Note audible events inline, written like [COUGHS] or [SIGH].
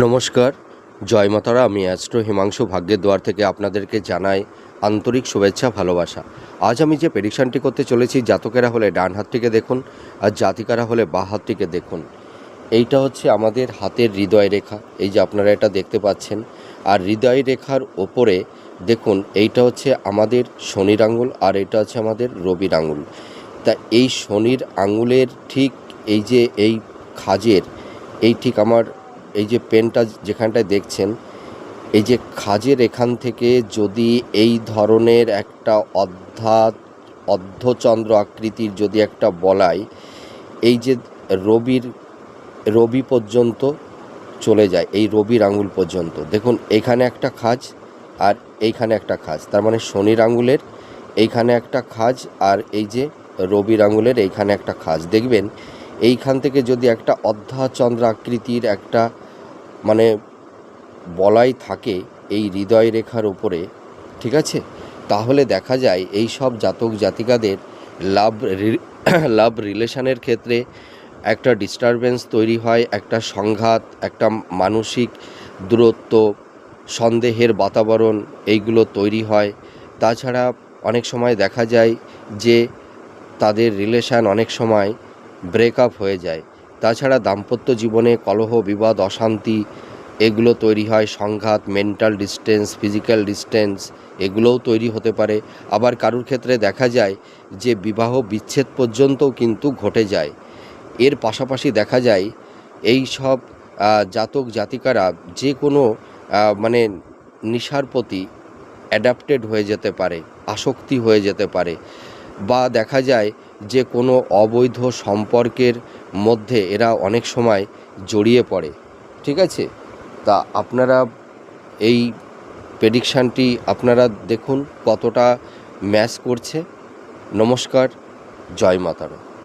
নমস্কার। জয় মাতারা, আমি অ্যাস্ট্রো হিমাংশু ভাগ্যের দ্বার থেকে আপনাদেরকে জানাই আন্তরিক শুভেচ্ছা, ভালোবাসা। আজ আমি যে প্রেডিকশানটি করতে চলেছি, জাতকেরা হলে ডান হাতটিকে দেখুন আর জাতিকারা হলে বা হাতটিকে দেখুন। এইটা হচ্ছে আমাদের হাতের হৃদয় রেখা। এই যে আপনারা এটা দেখতে পাচ্ছেন। আর হৃদয় রেখার ওপরে দেখুন, এইটা হচ্ছে আমাদের শনির আঙুল আর এটা হচ্ছে আমাদের রবির আঙুল। তা এই শনির আঙুলের ঠিক এই যে এই খাজের, এই ঠিক আমার এই যে পেনটা যেখানটায় দেখছেন, এই যে খাজের এখান থেকে যদি এই ধরনের একটা অধ্যা, অর্ধচন্দ্র আকৃতির যদি একটা বলাই, এই যে রবির, রবি পর্যন্ত চলে যায়, এই রবির আঙুল পর্যন্ত। দেখুন এইখানে একটা খাজ আর এইখানে একটা খাজ। তার মানে শনির আঙুলের এইখানে একটা খাজ আর এই যে রবির আঙুলের এইখানে একটা খাজ। দেখবেন, এইখান থেকে যদি একটা অর্ধাচন্দ্র আকৃতির একটা মানে বলাই থাকে এই হৃদয় রেখার উপরে, ঠিক আছে? তাহলে দেখা যায় এই সব জাতক জাতিকাদের লাভ [COUGHS] লাভ রিলেশনের ক্ষেত্রে একটা ডিস্টারবেন্স তৈরি হয়, একটা সংঘাত, একটা মানসিক দূরত্ব, সন্দেহের বাতাবরণ এইগুলো তৈরি হয়। তাছাড়া অনেক সময় দেখা যায় যে তাদের রিলেশান অনেক সময় ব্রেকআপ হয়ে যায়। তাছাড়া দাম্পত্য জীবনে কলহ, বিবাদ, অশান্তি, এগুলো তৈরি হয় সংঘাত মেন্টাল ডিস্টেন্স ফিজিক্যাল ডিস্টেন্স এগুলোও তৈরি হতে পারে। আবার কারুর ক্ষেত্রে দেখা যায় যে বিবাহ বিচ্ছেদ পর্যন্তও কিন্তু ঘটে যায়। এর পাশাপাশি দেখা যায় এই সব জাতক জাতিকারা যে কোনো মানে নেশার প্রতি অ্যাডাপ্টেড হয়ে যেতে পারে, আসক্তি হয়ে যেতে পারে। বা দেখা যায় যে কোনো অবৈধ সম্পর্কের মধ্যে এরা অনেক সময় জড়িয়ে পড়ে, ঠিক আছে? তা আপনারা এই প্রেডিকশানটি আপনারা দেখুন কতটা ম্যাচ করছে। নমস্কার, জয় মাতারা